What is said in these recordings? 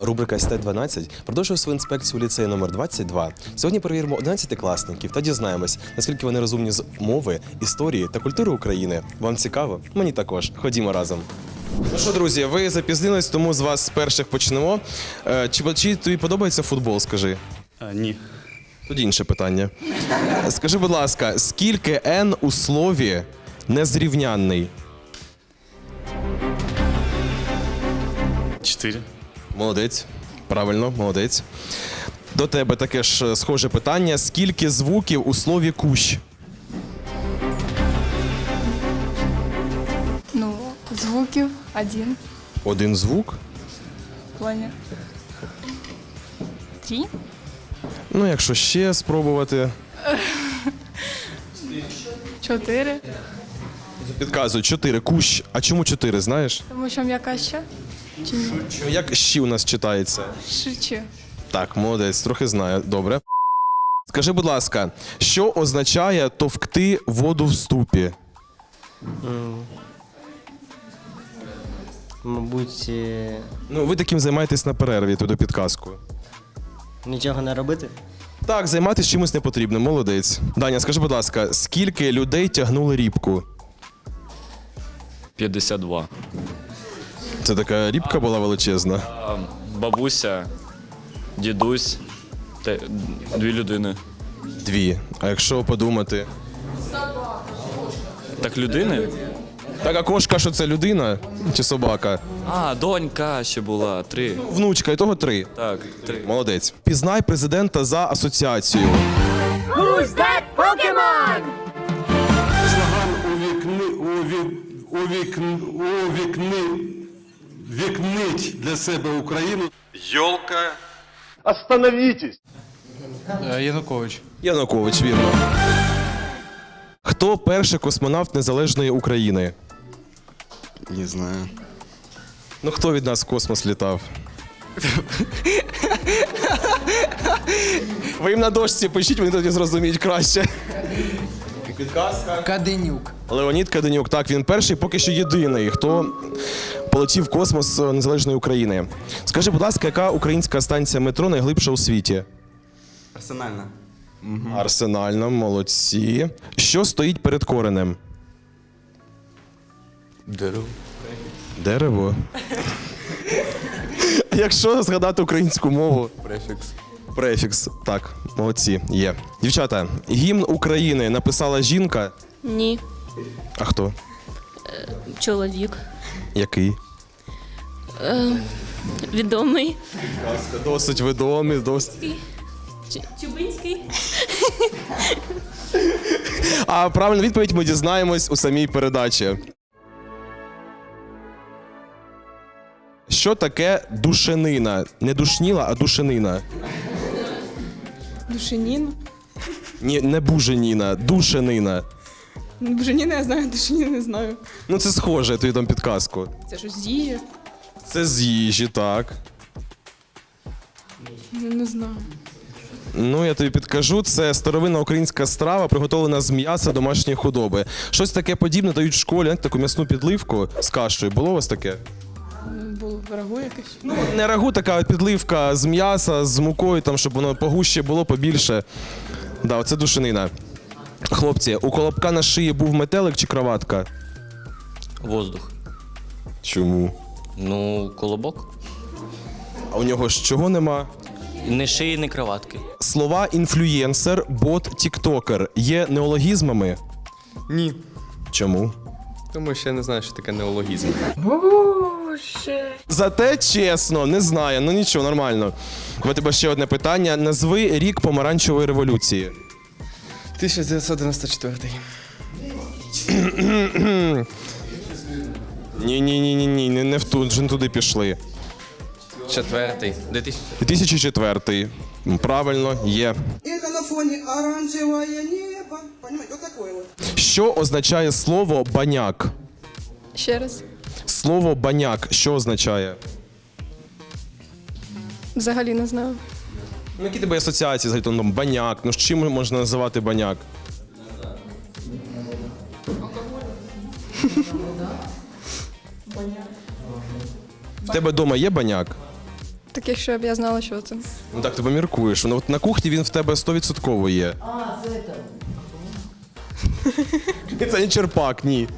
Рубрика СТ-12 продовжує свою інспекцію у ліцеї номер 22. Сьогодні перевіримо 11-класників та дізнаємось, наскільки вони розумні з мови, історії та культури України. Вам цікаво? Мені також. Ходімо разом. Ну що, друзі, ви запізнились, тому з вас з перших почнемо. Е, Чи, чи тобі подобається футбол? Скажи. А, ні. Тоді інше питання. Скажи, будь ласка, скільки N у слові незрівнянний? Чотири. Молодець. Правильно, молодець. До тебе таке ж е, схоже питання. Скільки звуків у слові кущ? Ну, звуків один Один звук? в плані. Три? Ну, якщо ще спробувати. Чотири. Підказую, чотири. Кущ. А чому чотири, знаєш? Тому що м'яка ще? Ну, Як щі у нас читається? Шичі. Так, молодець, трохи знаю. Добре. Скажи, будь ласка, що означає товкти воду в ступі? Мабуть, е, Ну, ви таким займаєтесь на перерві, туди підказку. нічого не робити. Так, займатися чимось не потрібно, молодець. Даня, скажи, будь ласка, скільки людей тягнули рібку? 52. Це така рібка була величезна. Бабуся, дідусь, те, дві людини. Дві. А якщо подумати. Так людини? Так, а кошка, що це людина чи собака? А, донька ще була. Три. Внучка, і того три. Так, три. Молодець. Пізнай президента за асоціацією. Слоган увікни, уві, увікн, увікни, вікнить для себе Україну. Йолка. Е, Янукович. Янукович, вірно. Хто перший космонавт Незалежної України? Не знаю. Ну хто від нас в космос літав? Ви їм на дошці пишіть, вони тоді зрозуміють краще. Підказка. Каденюк. Леонід Каденюк, так, він перший, поки що єдиний, хто полетів в космос е, Незалежної України. Скажи, будь ласка, яка українська станція метро найглибша у світі? Арсенальна. Арсенальна, молодці. Що стоїть перед коренем? Дерево. Дерево. Якщо згадати українську мову. Префікс. Префікс. Так, молодці, є. Дівчата, гімн України написала жінка. Ні, А хто? чоловік. Який? Відомий. Досить відомий, досить. Чубинський. А правильну відповідь ми дізнаємось у самій передачі. Що таке душенина? Не душніла, а душенина. Душеніна? Ні, не буженіна, душенина. Буженіна я знаю, душеніна не знаю. Ну це схоже, я тобі дам підказку. Це щось з їжі? Це з їжі, так. Ну, не знаю. Ну, я тобі підкажу, це старовинна українська страва, приготовлена з м'яса домашньої худоби. Щось таке подібне дають в школі, знаєте, таку м'ясну підливку з кашею. Було у вас таке? Було рагу якесь. Ну, не рагу, така підливка з м'яса, з мукою, там, щоб воно погуще було, побільше. Да, оце душинина. Хлопці, у колобка на шиї був метелик чи кроватка? Воздух. Чому? Ну, колобок. А у нього ж чого нема? Не шиї, не кроватки. Слова інфлюєнсер, бот, тіктокер є неологізмами? Ні. Чому? Тому що я не знаю, що таке неологізм. Зате чесно, не знаю. Ну нічого, нормально. У тебе ще одне питання. Назви рік помаранчевої революції. 1994. Ні, ні, ні, ні, ні, не, не в ту, вже не туди пішли. Четвертий. 2004. Правильно, є. Это на фоне оранжевое небо. Понимаете, вот такое вот. Що означає слово баняк? Ще раз. Слово баняк, що означає? Взагалі не знаю. Ну, які тебе асоціації з там баняк? Ну, з чим можна називати баняк? В тебе вдома є баняк? таких, щоб я знала, що це. Ну так ти поміркуєш. Ну, от на кухні він в тебе 100% є. А, це Це не черпак, ні.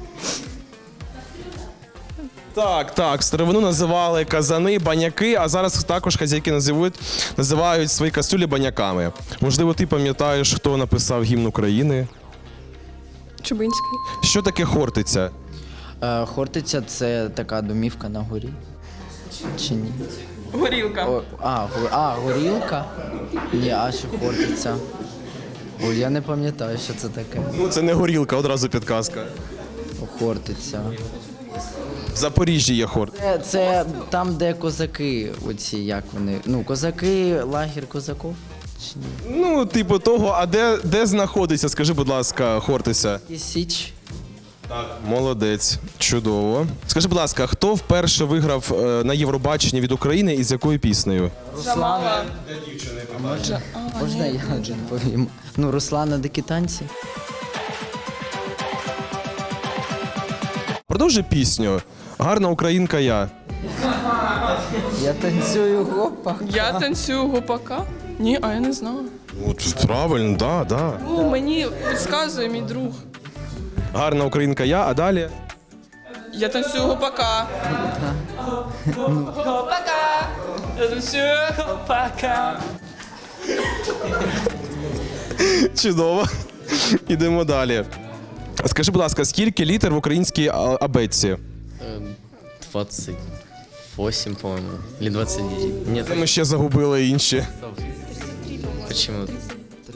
Так, так, старовину називали казани, баняки, а зараз також хазяйки називають, називають свої кастрюлі баняками. Можливо, ти пам'ятаєш, хто написав гімн України? Чубинський. Що таке хортиця? Е, Хортиця це така домівка на горі. Чи ні? Горілка. О, а, го- а, горілка? Ні, а що хортиця? Ой, я не пам'ятаю, що це таке. Ну, це не горілка, одразу підказка. Хортиця. В Запоріжжі є хорт. Це, це там, де козаки, оці, як вони. Ну, козаки, лагір козаків. Чи ні? Ну, типу того, а де, де знаходиться, скажи, будь ласка, Хортиця? І Січ. Молодець, чудово. Скажи, будь ласка, хто вперше виграв е, на Євробаченні від України і з якою піснею? Жамала. Можна я один повім? Ну, Руслана дикі Продовжуй пісню. Гарна українка я. Я танцюю гопа. Я танцюю гопака. Ні, а я не знаю. От, правильно, да, да. Ну, мені підказує мій друг. Гарна українка я, а далі. Я танцюю гопака. Гопака. Я танцюю гопака. Чудово. Ідемо далі. Скажи, будь ласка, скільки літер в українській а- абетці? 28, по-моему. Или 29. Нет, Ми ще загубили інші. почему?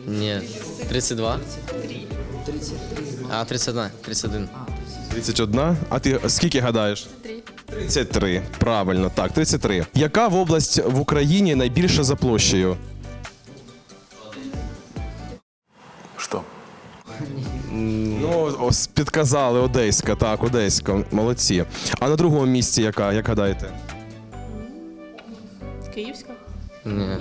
Нет. 32? А, 31. 31. 31. А ти скільки гадаєш? 33. Правильно, так, 33. Яка в область в Україні найбільша за площею? Ну, ось підказали Одеська, так, Одеська. Молодці. А на другому місці яка, як гадаєте? Київська. Нет.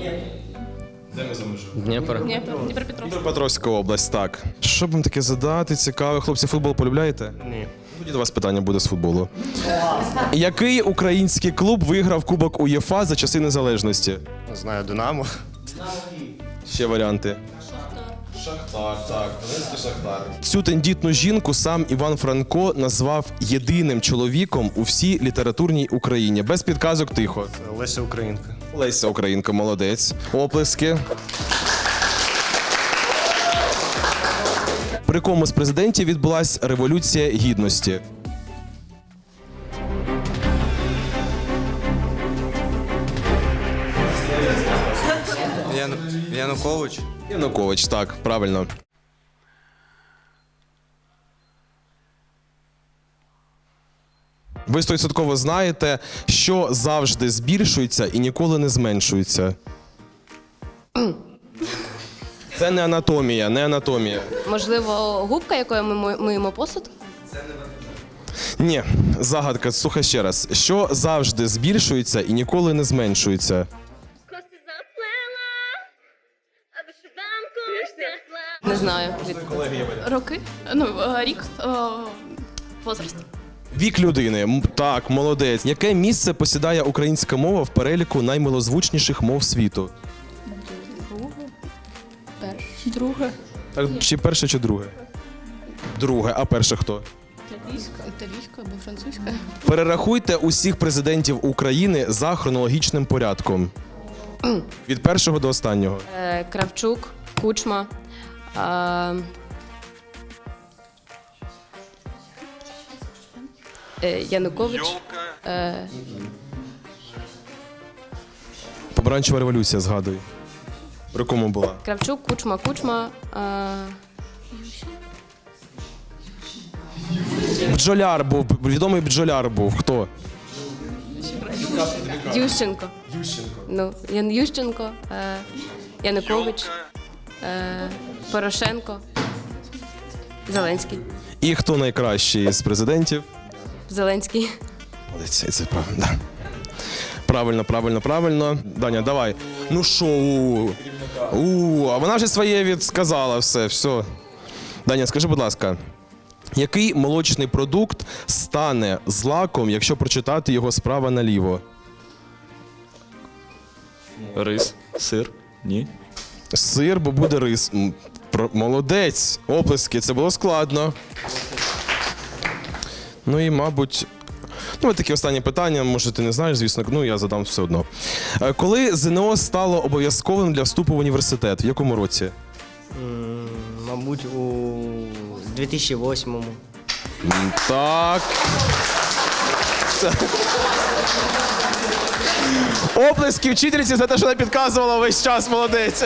Де ми за межою? Днепр. Дніпро. Дніпропетровська. Дніпропетровська область, так. Що б вам таке задати? Цікаве. Хлопці, футбол полюбляєте? Ні. Тоді до вас питання буде з футболу. Який український клуб виграв Кубок УЄФА за часи незалежності? Знаю, Динамо. Ще варіанти. Шахтар, так, Донецький Шахтар. Цю тендітну жінку сам Іван Франко назвав єдиним чоловіком у всій літературній Україні. Без підказок тихо. Леся Українка. Леся Українка, молодець. Оплески. При кому з президентів відбулася революція гідності? Янукович. Янукович, так, правильно. Ви стовідсотково знаєте, що завжди збільшується і ніколи не зменшується. Це не анатомія, не анатомія. Можливо, губка, якою ми мо- миємо посуд? Ні, загадка, слухай ще раз. Що завжди збільшується і ніколи не зменшується? Знаю. Роки? Ну, е, рік. е, Возраст. Вік людини. М, Так, молодець. Яке місце посідає українська мова в переліку наймилозвучніших мов світу? Друге. Так, чи перше, чи друге? Друге, а перше хто? Італійська. Італійська або французька. Перерахуйте усіх президентів України за хронологічним порядком. Від першого до останнього. Е, Кравчук, Кучма. Е, е, Янукович. е, Помаранчева революція, згадуй. При кому була? Кравчук, Кучма, Кучма. е, Бджоляр був, відомий бджоляр був. Хто? Ющенко. Ну, Ян Ющенко, е, Янукович, е, Порошенко, Зеленський. І хто найкращий з президентів? Зеленський. Молодець, це правильно. Да. Правильно, правильно, правильно. Даня, давай. Ну що? У, у, а вона вже своє відсказала все, все. Даня, скажи, будь ласка, який молочний продукт стане злаком, якщо прочитати його справа наліво? Рис. Сир. Ні. Сир, бо буде рис. М, Молодець. Оплески, це було складно. Ну і, мабуть. Ну, от таке останнє питання, може, ти не знаєш, звісно, ну я задам все одно. Е, Коли ЗНО стало обов'язковим для вступу в університет? В якому році? М, Мабуть, у 2008-му. М, Так. Це- Оплески вчительці за те, що вона підказувала весь час, молодець.